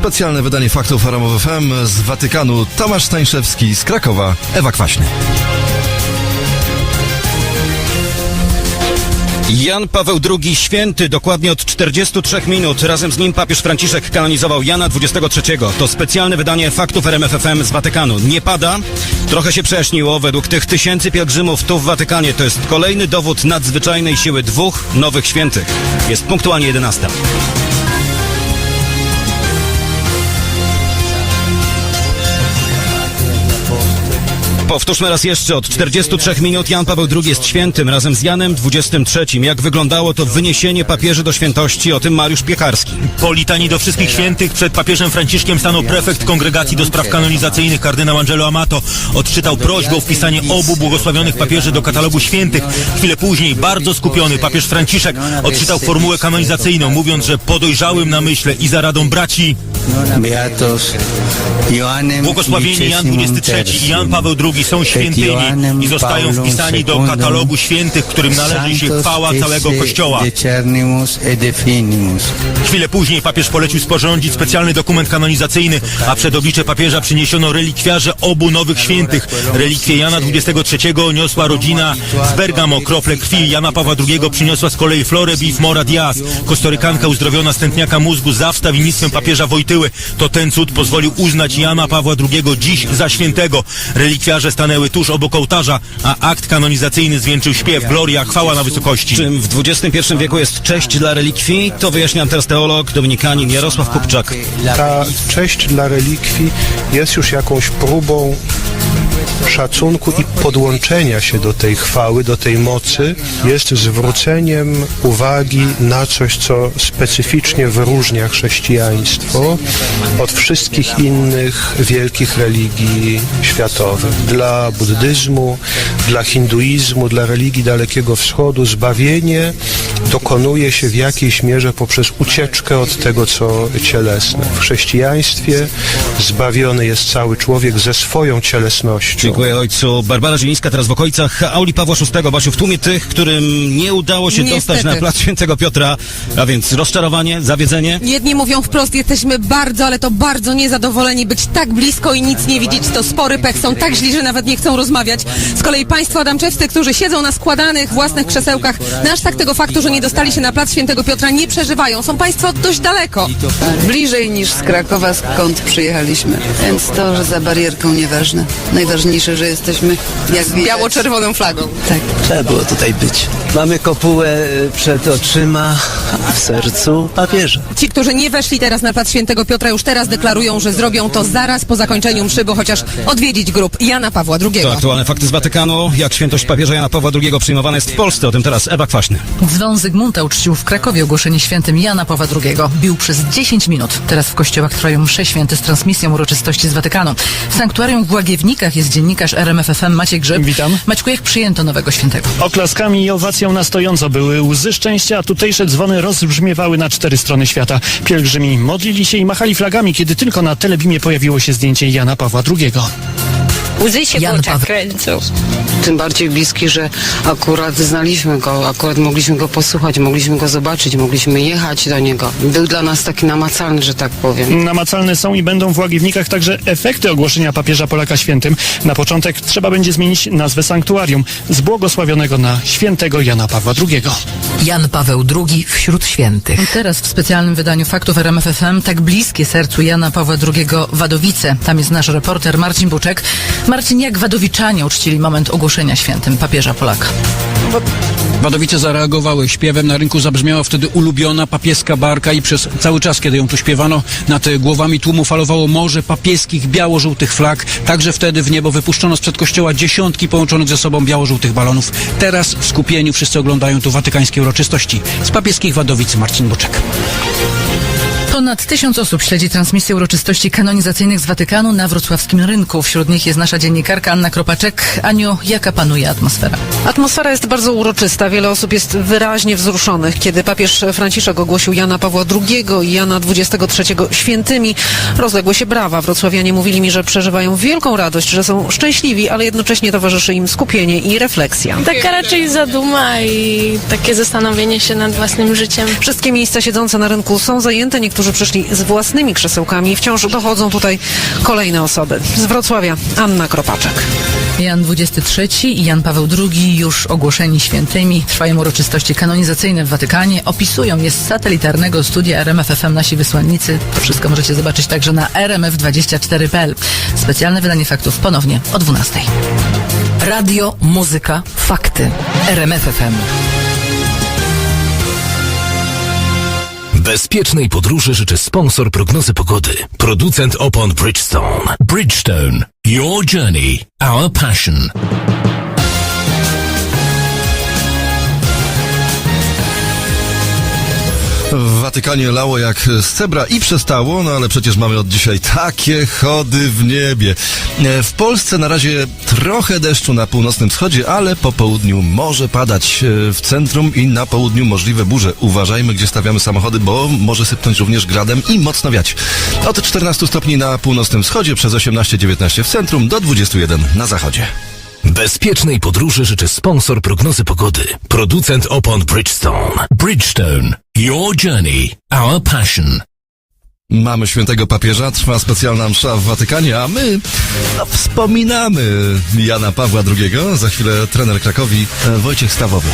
Specjalne wydanie faktów RMF FM z Watykanu. Tomasz Stańszewski z Krakowa. Ewa Kwaśny. Jan Paweł II święty, dokładnie od 43 minut. Razem z nim papież Franciszek kanonizował Jana XXIII. To specjalne wydanie faktów RMFFM z Watykanu. Nie pada, trochę się przejaśniło. Według tych tysięcy pielgrzymów tu w Watykanie to jest kolejny dowód nadzwyczajnej siły dwóch nowych świętych. Jest punktualnie 11. Powtórzmy raz jeszcze, od 43 minut Jan Paweł II jest świętym razem z Janem XXIII. Jak wyglądało to wyniesienie papieży do świętości, o tym Mariusz Piekarski. Po litanii do wszystkich świętych przed papieżem Franciszkiem stanął prefekt Kongregacji do Spraw Kanonizacyjnych kardynał Angelo Amato. Odczytał prośbę o wpisanie obu błogosławionych papieży do katalogu świętych. Chwilę później, bardzo skupiony, papież Franciszek odczytał formułę kanonizacyjną, mówiąc, że podojrzałym na myśle i za radą braci Błogosławieni Jan XXIII i Jan Paweł II są świętymi i zostają wpisani do katalogu świętych, którym należy się chwała całego Kościoła. Chwilę później papież polecił sporządzić specjalny dokument kanonizacyjny, a przed oblicze papieża przyniesiono relikwiarze obu nowych świętych. Relikwie Jana XXIII niosła rodzina z Bergamo, krople krwi. Jana Pawła II przyniosła z kolei Flore Bif Mora Diaz, kostorykanka uzdrowiona z tętniaka mózgu za wstawiennictwem papieża Wojtyły. To ten cud pozwolił uznać Jana Pawła II dziś za świętego. Relikwiarze stanęły tuż obok ołtarza, a akt kanonizacyjny zwieńczył śpiew Gloria, chwała na wysokości. Czym w XXI wieku jest cześć dla relikwii, to wyjaśnia teraz teolog dominikanin Jarosław Kupczak. Ta cześć dla relikwii jest już jakąś próbą szacunku i podłączenia się do tej chwały, do tej mocy, jest zwróceniem uwagi na coś, co specyficznie wyróżnia chrześcijaństwo od wszystkich innych wielkich religii światowych. Dla buddyzmu, dla hinduizmu, dla religii Dalekiego Wschodu zbawienie dokonuje się w jakiejś mierze poprzez ucieczkę od tego, co cielesne. W chrześcijaństwie zbawiony jest cały człowiek ze swoją cielesnością. Dziękuję ojcu. Barbara Zielińska teraz w okolicach auli Pawła VI. Basiu, w tłumie tych, którym nie udało się Niestety. dostać na plac Świętego Piotra, a więc rozczarowanie, zawiedzenie. Jedni mówią wprost, jesteśmy bardzo, ale to bardzo niezadowoleni być tak blisko i nic nie widzieć. To spory pech, są tak źli, że nawet nie chcą rozmawiać. Z kolei państwo adamczewscy, którzy siedzą na składanych własnych krzesełkach, na aż tak tego faktu, że nie dostali się na plac Świętego Piotra, nie przeżywają. Są państwo dość daleko. bliżej niż z Krakowa, skąd przyjechaliśmy. Więc to, że za barierką nieważne. Najważniejsze, że jesteśmy jak widać. Biało-czerwoną flagą. Tak. Trzeba było tutaj być. Mamy kopułę y, przed oczyma, a w sercu papieża. Ci, którzy nie weszli teraz na plac Świętego Piotra, już teraz deklarują, że zrobią to zaraz po zakończeniu mszy, bo chociaż odwiedzić grób Jana Pawła II. To aktualne fakty z Watykanu. Jak świętość papieża Jana Pawła II przyjmowana jest w Polsce. O tym teraz Ewa Kwaśny. Dzwon Zygmunta uczcił w Krakowie ogłoszenie świętym Jana Pawła II. Bił przez 10 minut. Teraz w kościołach trwają msze święte z transmisją uroczystości z Watykanu. W sanktuarium w Łagiewnikach jest dziennikarz RMFFM Maciej Grzyb. Witam. Maćku, jak przyjęto nowego świętego? Oklaskami i owacją na stojąco były łzy szczęścia, a tutejsze dzwony rozbrzmiewały na cztery strony świata. Pielgrzymi modlili się i machali flagami, kiedy tylko na telebimie pojawiło się zdjęcie Jana Pawła II. Łzy się Jan w oczach Paweł. kręcą. Tym bardziej bliski, że akurat znaliśmy go, akurat mogliśmy go posłuchać, mogliśmy go zobaczyć, mogliśmy jechać do niego. Był dla nas taki namacalny, że tak powiem. Namacalne są i będą w Łagiewnikach także efekty ogłoszenia papieża Polaka świętym. Na początek trzeba będzie zmienić nazwę sanktuarium z błogosławionego na świętego Jana Pawła II. Jan Paweł II wśród świętych. Teraz w specjalnym wydaniu faktów RMFFM tak bliskie sercu Jana Pawła II Wadowice. Tam jest nasz reporter Marcin Buczek. Marcin, jak wadowiczanie uczcili moment ogłoszenia świętym papieża Polaka? Wadowice zareagowały śpiewem. Na rynku zabrzmiała wtedy ulubiona papieska barka i przez cały czas, kiedy ją tu śpiewano, nad głowami tłumu falowało morze papieskich biało-żółtych flag. Także wtedy w niebo wypuszczono sprzed kościoła dziesiątki połączonych ze sobą biało-żółtych balonów. Teraz w skupieniu wszyscy oglądają tu watykańskie uroczystości. Z papieskich Wadowic Marcin Boczek. Ponad tysiąc osób śledzi transmisję uroczystości kanonizacyjnych z Watykanu na wrocławskim rynku. Wśród nich jest nasza dziennikarka Anna Kropaczek. Aniu, jaka panuje atmosfera? Atmosfera jest bardzo uroczysta. Wiele osób jest wyraźnie wzruszonych. Kiedy papież Franciszek ogłosił Jana Pawła II i Jana XXIII świętymi, rozległy się brawa. Wrocławianie mówili mi, że przeżywają wielką radość, że są szczęśliwi, ale jednocześnie towarzyszy im skupienie i refleksja. Taka raczej zaduma i takie zastanowienie się nad własnym życiem. Wszystkie miejsca siedzące na rynku są zajęte. Niektórzy niektórzy przyszli z własnymi krzesełkami. Wciąż dochodzą tutaj kolejne osoby. Z Wrocławia Anna Kropaczek. Jan XXIII i Jan Paweł II już ogłoszeni świętymi. Trwają uroczystości kanonizacyjne w Watykanie. Opisują je z satelitarnego studia RMFFM nasi wysłannicy. To wszystko możecie zobaczyć także na rmf24.pl. Specjalne wydanie faktów ponownie o 12. Radio, muzyka, fakty. RMFFM. Bezpiecznej podróży życzy sponsor prognozy pogody. Producent opon Bridgestone. Bridgestone. Your journey. Our passion. W Watykanie lało jak z cebra i przestało, no ale przecież mamy od dzisiaj takie chody w niebie. E, W Polsce na razie trochę deszczu na północnym wschodzie, ale po południu może padać e, w centrum i na południu możliwe burze. Uważajmy, gdzie stawiamy samochody, bo może sypnąć również gradem i mocno wiać. Od 14 stopni na północnym wschodzie, przez 18-19 w centrum, do 21 na zachodzie. Bezpiecznej podróży życzy sponsor prognozy pogody. Producent opon Bridgestone. Bridgestone. Your journey. Our passion. Mamy świętego papieża, trwa specjalna msza w Watykanie, a my no, wspominamy Jana Pawła II. Za chwilę trener Krakowi e, Wojciech Stawowy.